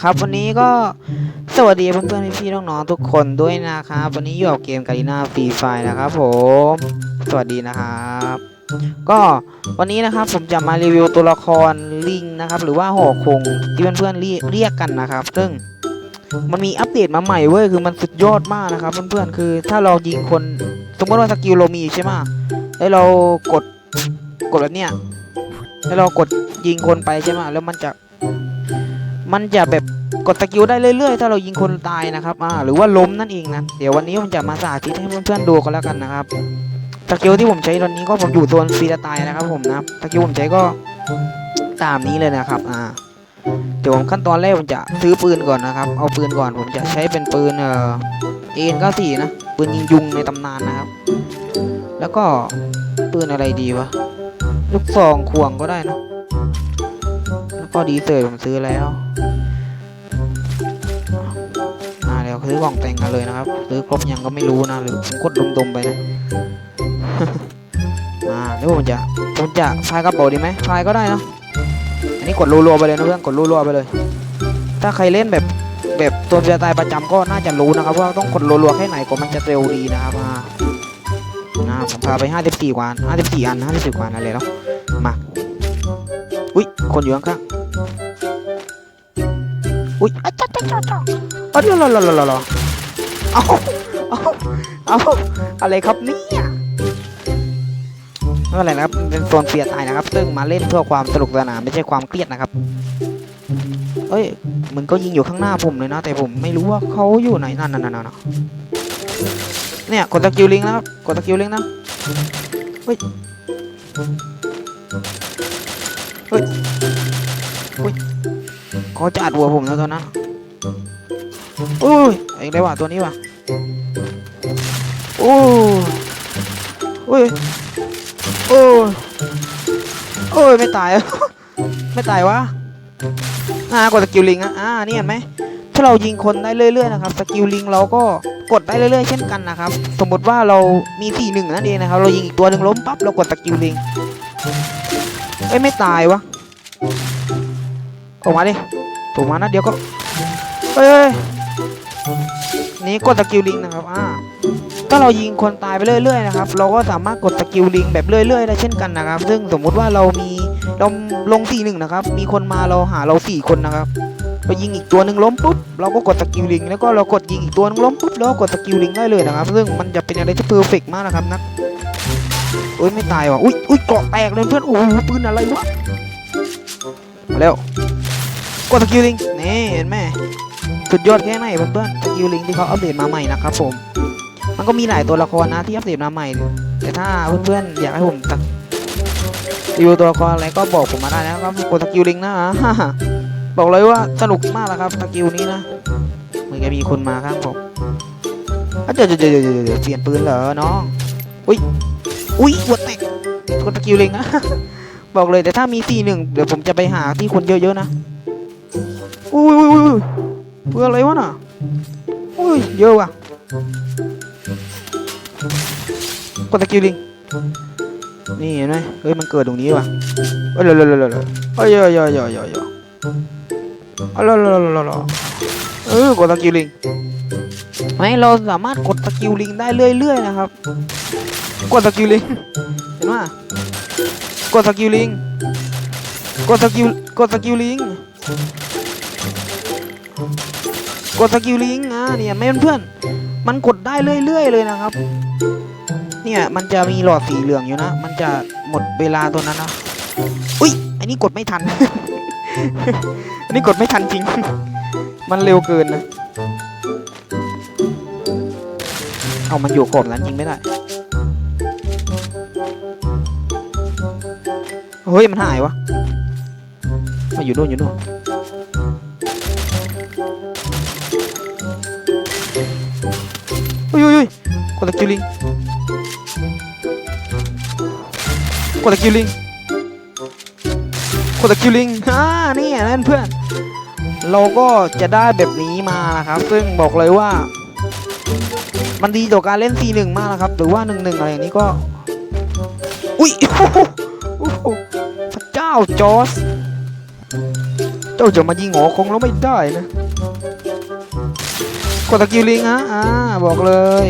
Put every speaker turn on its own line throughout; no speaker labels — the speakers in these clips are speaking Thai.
นะครับ วันนี้ก็สวัสดีเพื่อนๆพี่ๆน้องๆทุกคนด้วยนะครับ วันนี้อยู่กับเกมกาลิน่าฟรีไฟนะครับผม สวัสดีนะครับ ก็วันนี้นะครับผมจะมารีวิวตัวละครลิงนะครับ หรือว่าหอคงที่เพื่อนๆเรียกเรียกกันนะครับ ซึ่งมันมีอัปเดตมาใหม่เว้ยคือมันสุดยอดมากนะครับเพื่อนๆคือถ้าเรายิงคนสมมติว่าสกิลเรามีใช่ไหมแล้วเรากดกดแบบเนี้ยแล้วเรากดยิงคนไปใช่ไหมแล้วมันจะ มันจะแบบกดสกิลได้เรื่อยๆ ถ้าเรายิงคนตายนะครับอ่าหรือว่าล้มนั่นเองนะเดี๋ยววันนี้ผมจะมาสาธิตให้เพื่อนๆดูกันแล้วกันนะครับสกิลที่ผมใช้ตอนนี้ก็ผมอยู่โซนฟรีสไตล์นะครับ ผมนะสกิลผมใช้ก็ตามนี้เลยนะครับอ่าเดี๋ยวผมขั้นตอนแรกผมจะซื้อปืนก่อนนะครับ เอาปืนก่อนผมจะใช้เป็นปืนเอ่อเอ็นเก้าสี่นะปืนยิงยุงในตำนานนะครับ แล้วก็ปืนอะไรดีวะลูกซองควงก็ได้นะ ก็ดีเซอร์ผมซื้อแล้วอ่าเดี๋ยวซื้อกล่องแต่งกันเลยนะครับ ซื้อครบยังก็ไม่รู้นะหรือผมกดดมๆไปนะอ่าแล้วผมจะผมจะพายกระเป๋าดีไหมพายก็ได้เนะอันนี้กดรัวๆไปเลยนะเพื่อนกดรัวๆไปเลย ถ้าใครเล่นแบบแบบตัวจะตายประจำก็น่าจะรู้นะครับ ว่าต้องกดรัวๆแค่ไหนก็มันจะเร็วดีนะครับอ่านะผมพาไป 54กว่า54อัน50กว่านั่นเลยเนาะมา อุ้ยคนอยู่ข้าง อุ้ยอะจ๊ะจ๊ะจ๊ะจ๊ะอ๋อเดี๋ยวรอรอรอรอรอเอาเอาเอาอะไรครับเนี่ยไม่เป็นไรนะครับเป็นโซนเปียตายนะครับ ซึ่งมาเล่นเพื่อความสนุกสนานไม่ใช่ความเครียดนะครับเอ้ยมันก็ยิงอยู่ข้างหน้าผมเลยนะ แต่ผมไม่รู้ว่าเขาอยู่ไหนนั่นนั่นนั่นนั่นเนี่ยกดสกิลลิงนะครับกดสกิลลิงนะเฮ้ยเฮ้ยเฮ้ย เขาจะอัดหัวผมแล้วตอนนั้นโอ้ยไอ้ไรวะตัวนี้วะโอ้ยโอ้ยโอ้ยโอ้ยไม่ตาย ไม่ตายวะอ่ากดสกิลลิงก์นะอ่านี่เห็นไหมถ้าเรายิงคนได้เรื่อยๆนะครับสกิลลิงเราก็กดได้เรื่อยๆเช่นกันนะครับ สมมติว่าเรามีสี่หนึ่งนั่นเองนะครับ เรายิงอีกตัวหนึ่งล้มปั๊บเรากดสกิลลิงเอ้ยไม่ตายวะ ออกมาดิถูกมานะเดี๋ยวก็เฮ้ยนี่กดสกิลลิงนะครับอ่าถ้าเรายิงคนตายไปเรื่อยๆนะครับ เราก็สามารถกดสกิลลิงแบบเรื่อยๆได้เช่นกันนะครับ ซึ่งสมมุติว่าเรามีเราลงสี่หนึ่งนะครับ มีคนมาเราหาเราสี่คนนะครับเรายิงอีกตัวหนึ่งล้มปุ๊บเราก็กดสกิลลิงแล้วก็เรากดยิงอีกตัวนึงล้มปุ๊บเราก็กดสกิลลิงได้เลยนะครับ ซึ่งมันจะเป็นอะไรที่เพอร์เฟกมากนะครับนะโอ้ยไม่ตายว่ะอุ้ยอุ้ยเกาะแตกเลยเพื่อนโอ้โหปืนอะไรวะมาเร็ว กดสกิลลิงนี่เห็นไหมสุดยอดแค่ไหนเพื่อนๆสกิลลิงที่เขาอัปเดตมาใหม่นะครับผม มันก็มีหลายตัวละครนะที่อัปเดตมาใหม่ แต่ถ้าเพื่อนๆอยากให้ผมตักรีวิวตัวละครอะไรก็บอกผมมาได้นะครับกดสกิลลิงก์นะบอกเลยว่าสนุกมากแล้วครับสกิลนี้นะเหมือนจะมีคนมาครับผมเดี๋ยวเดี๋ยวเดี๋ยวเดี๋ยวเปลี่ยนปืนเหรอน้องอุ้ยอุ้ยหัวแตกกดสกิลลิงนะบอกเลยแต่ถ้ามีสี่หนึ่งเดี๋ยวผมจะไปหาที่คนเยอะๆนะ อุ้ยอุ้ยอุ้ยเพื่ออะไรวะน่ะอุ้ยเยอะว่ะกดสกิลลิงนี่เห็นไหมเฮ้ยมันเกิดตรงนี้ว่ะเอ้ยเร็วเร็วเร็วเร็วเฮ้ยเฮ้ยเฮ้ยเยเฮ้ยเยอาเร็วเร็วเร็วเร็วเร็วเออกดสกิลลิงไม่เราสามารถกดสกิลลิงได้เรื่อยๆนะครับ กดสกิลลิงเห็นไหมกดสกิลลิงกดสกิลกดสกิลลิง กดสกิลลิงอะเนี่ยไม่เพื่อนมันกดได้เรื่อยๆเลยนะครับ เนี่ยมันจะมีหลอดสีเหลืองอยู่นะ มันจะหมดเวลาตัวนั้นนะอุ้ยอันนี้กดไม่ทัน อันนี้กดไม่ทันจริง มันเร็วเกินนะเอามันอยู่ขอบนั้นจริงไม่ได้เฮ้ยมันหายวะมาอยู่นู่นอยู่นู่น กดตะกิวลิงกดตะคิวลิงกดตะคิวลิงอ่านี่นั่นเพื่อน เราก็จะได้แบบนี้มานะครับ ซึ่งบอกเลยว่า มันดีต่อการเล่น4-1มากนะครับ หรือว่า 1-1 อะไรอย่างนี้ก็ อุ้ยโอ้โหพระเจ้าจอร์สเจ้าจะมายิงหงอคงแล้วไม่ได้นะกดตะกิวลิงฮะอ่าบอกเลย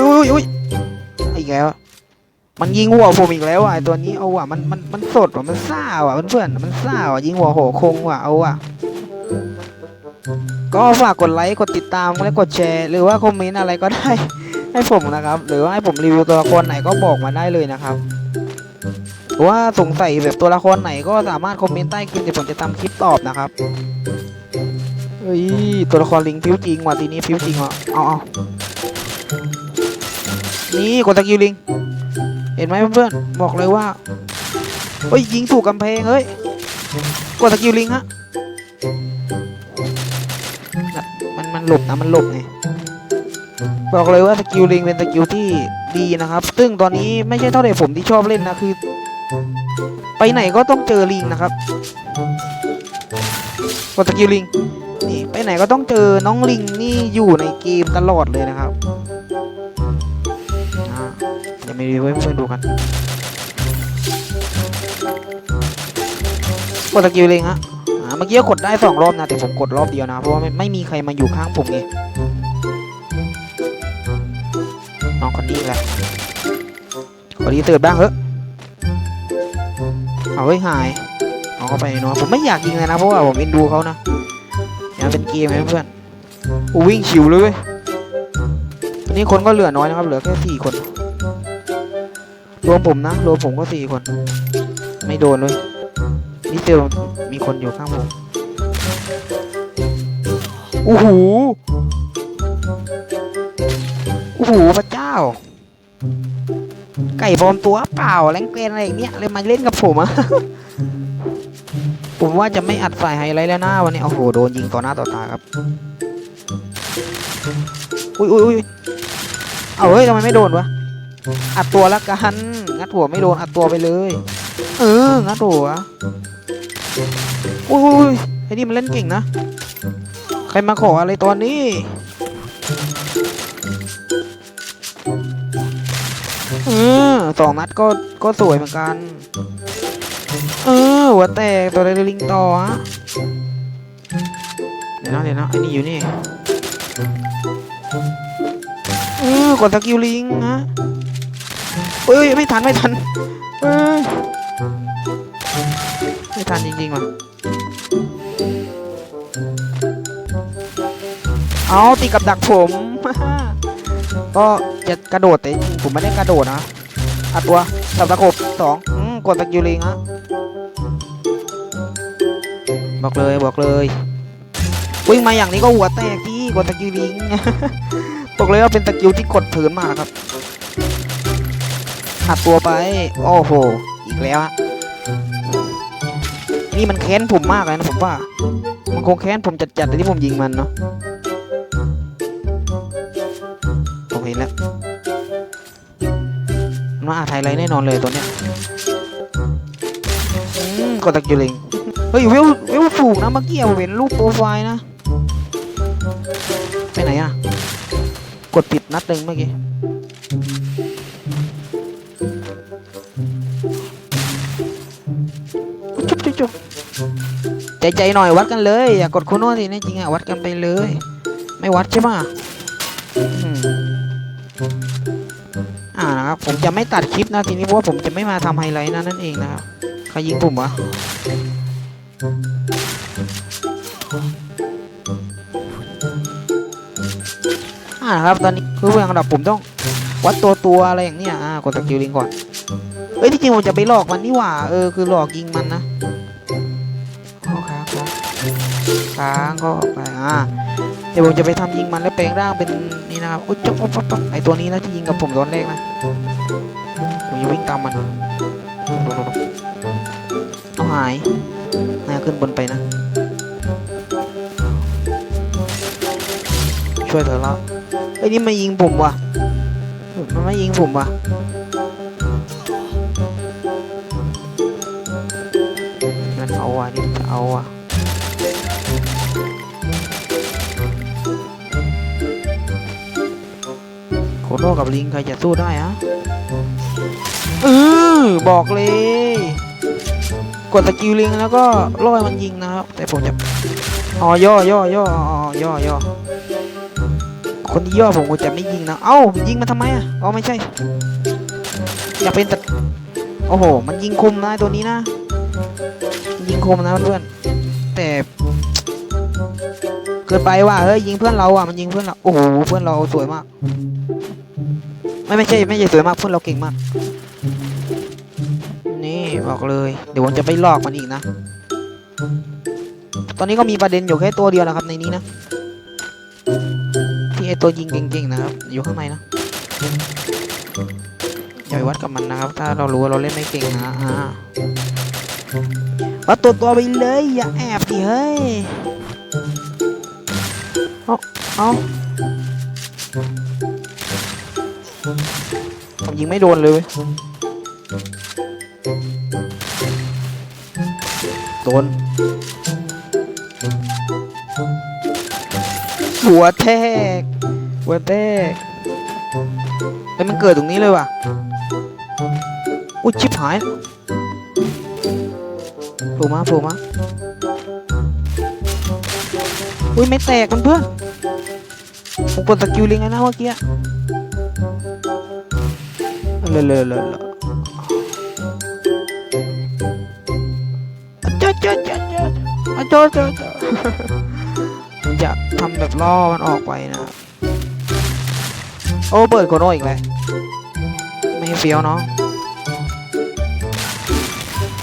อุ้ยอุ้ยอุ้ยอีกแล้วมันยิงหัวผมอีกแล้วอะไอตัวนี้เอาว่ะมันมันมันสดว่ะมันซ่าว่ะเพื่อนๆมันซ่าว่ะยิงหัวโหคงว่ะเอาว่ะก็ฝากกดไลค์กดติดตามและกดแชร์ หรือว่าคอมเมนต์อะไรก็ได้ ให้ผมนะครับ หรือว่าให้ผมรีวิวตัวละครไหนก็บอกมาได้เลยนะครับหรือว่าสงสัยแบบตัวละครไหนก็สามารถคอมเมนต์ใต้คลิปเดี๋ยวผมจะทำคลิปตอบนะครับเฮ้ยตัวละครลิงฟิวจริงว่ะทีนี้ฟิวจริงว่ะเอาเอา นี่กดตะกิวลิง เห็นไหมเพื่อนๆบอกเลยว่าเฮ้ยยิงถูกกำแพงเฮ้ยกดตะกิวลิงฮะน่ะมันมันหลบนะมันหลบไงบอกเลยว่าสกิลลิงเป็นสกิลที่ดีนะครับ ซึ่งตอนนี้ไม่ใช่เท่าแต่ผมที่ชอบเล่นนะคือ ไปไหนก็ต้องเจอลิงนะครับกดสกิลลิงนี่ไปไหนก็ต้องเจอน้องลิงนี่อยู่ในเกมตลอดเลยนะครับ ดี๋ยวมารีวิวให้เพื่อนดูกันกดสกิลลิงฮะอ่าเมื่อกี้กดได้สองรอบนะแต่ผมกดรอบเดียวนะ เพราะว่าไม่ไม่มีใครมาอยู่ข้างผมไงน้องคนนี้แหละขอรีเติร์ดบ้างเถอะเอาเฮ้ยหายน้องเข้าไปเนาะผมไม่อยากยิงเลยนะเพราะว่าผมเอ็นดูเขานะอย่าเป็นเกมนะเพื่อนโอ้วิ่งฉิวเลยเว้ยนนี้คนก็เหลือน้อยนะครับเหลือแค่สี่คน วมผมนะรวมผมก็สี่คน ไม่โดนเลยนี่เจอมีคนอยู่ข้างผมโอ้โหโอ้โหพระเจ้า ไก่ปลอมตัวเปล่าแรงเกรนอะไรอย่างเนี้ยเลยมาเล่นกับผมอะผมว่าจะไม่อัดสายไฮไลท์แล้วนะวันนี้โอ้โหโดนยิงต่อหน้าต่อตาครับอุ้ยอุ้ยอุ้ยเอาเฮ้ยทำไมไม่โดนวะอัดตัวละกันงัด หัวไม่โดนอัดตัวไปเลย เอองัดหัวอุ้ยอุ้ยอุ้ยไอ้นี่มันเล่นเก่งนะ ใครมาขออะไรตอนนี้เออสองนัดก็ก็สวยเหมือนกัน เออหัวแตกตัวเรลิงต่อฮะเดี๋ยวนะเดี๋ยวนะไอ้นี่อยู่นี่เออกดสกิลลิงฮะ เอ้ยไม่ทันไม่ทันเอ้ยไม่ทันจริงๆว่ะเอาตีกับดักผม ก็จะกระโดดแต่ผมไม่ได้กระโดดนะอัดตัวสับตะกบสองกดตะกิวลิงฮะบอกเลยบอกเลยวิ่งมาอย่างนี้ก็หัวแตกที่กดตะกิวลิงบอกเลยว่าเป็นตะกิวที่กดเผินมากนะครับ อัดตัวไป โอ้โห อีกแล้วฮะ นี่มันแค้นผมมากเลยนะผมว่า มันคงแค้นผมจัดๆแต่ที่ผมยิงมันเนาะ ผมเห็นแล้วมันมาอาไทยไรแน่นอนเลยตัวเนี้ยอืมกดตะกิวลิง เฮ้ยเวลเวลสูนะเมื่อกี้ผมเห็นรูปโปรไฟล์นะ ไปไหนอะ กดผิดนัดหนึ่งเมื่อกี้ ใจใจหน่อยวัดกันเลย อย่ากดโคโน่สิแน่จริงอะวัดกันไปเลย ไม่วัดใช่ไหมอ่านะครับผมจะไม่ตัดคลิปนะทีนี้เพราะว่าผมจะไม่มาทำไฮไลท์นะนั่นเองนะครับใครยิงผมวะอ่านะครับตอนนี้คือเรื่องระดับผมต้องวัดตัวตัวอะไรอย่างเนี้ยอ่ากดสกิลลิงก่อนเอ้ยที่จริงผมจะไปหลอกมันนี่หว่าเออคือหลอกยิงมันนะ ค้างก็ไปอ่าเดี๋ยวผมจะไปทำยิงมันแล้วแปลงร่างเป็นนี่นะครับโอ้ยจ๊บจ๊บจ๊บจ๊บไอตัวนี้นะที่ยิงกับผมตอนแรกนะผมจะวิ่งตามมันเอาหายนายขึ้นบนไปนะ ช่วยเธอแล้วไอ้นี่มายิงผมว่ะมันไม่ยิงผมว่ะมันเอาว่ะนี่จะเอาว่ะ โคโน่กับลิงใครจะสู้ได้ฮะเออบอกเลย กดสกิลลิงแล้วก็ล่อยมันยิงนะครับ แต่ผมจะอ๋อย่อย่อย่ออ๋อย่อย่อคนที่ย่อผมก็จะไม่ยิงนะ เอ้ายิงมันทำไมอะอ๋อไม่ใช่ อย่าเป็นแต่โอ้โห มันยิงคมนะตัวนี้นะ ยิงคมนะเพื่อนแต่เกินไปว่ะเฮ้ยยิงเพื่อนเราอะมันยิงเพื่อนเราโอ้โหเพื่อนเราสวยมาก ไม่ไม่ใช่ไม่ใช่สวยมากเพื่อนเราเก่งมาก นี่บอกเลย เดี๋ยวผมจะไปลอกมันอีกนะ ตอนนี้ก็มีประเด็นอยู่แค่ตัวเดียวนะครับในนี้นะ ที่ไอตัวยิงเก่งๆนะครับ อยู่ข้างในนะอย่าไปวัดกับมันนะครับ ถ้าเรารู้ว่าเราเล่นไม่เก่งนะอ่าวัดตัวตัวไปเลยอย่าแอบดิเฮ้ย เอาเอา ผมยิงไม่โดนเลย โดน หัวแทก หัวแทกเอ้มันเกิดตรงนี้เลยว่ะอุ้ยชิบหายโผล่มาโผล่มาอุ้ยไม่แตกมันเพื่อนผมกดสกิลลิงแล้วนะเมื่อกี้ เลเลเลลจ้าจ้าจ้าจ้าจ้าจ้าจ้าอยากทำแบบล่อมันออกไปนะ โอ้เปิดโคโนอีกแล้วไม่เฟี้ยวเนาะ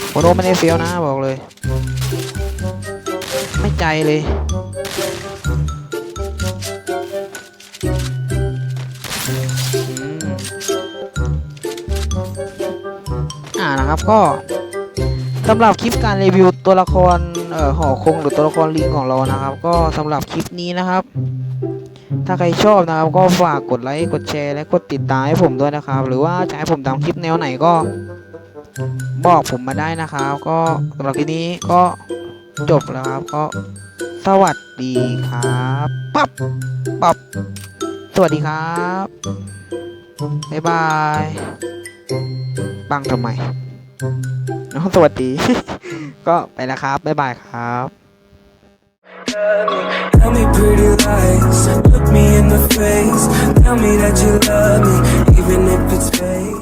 โคโนไม่ได้เฟี้ยวนะบอกเลย ไม่ใจเลย นะครับก็สำหรับคลิปการรีวิวตัวละครเอ่อหอคงหรือตัวละครลิงของเรานะครับ ก็สำหรับคลิปนี้นะครับ ถ้าใครชอบนะครับ ก็ฝากกดไลค์กดแชร์และกดติดตามให้ผมด้วยนะครับ หรือว่าจะให้ผมทำคลิปแนวไหนก็ บอกผมมาได้นะครับ ก็สำหรับคลิปนี้ก็จบแล้วครับก็สวัสดีครับปั๊บปั๊บสวัสดีครับบ๊ายบาย บังทำไม น้องสวัสดี ก็ไปแล้วครับ บ๊ายบายครับ
Tell me pretty lies, look me in the face. Tell me that you love me, even if it's fake.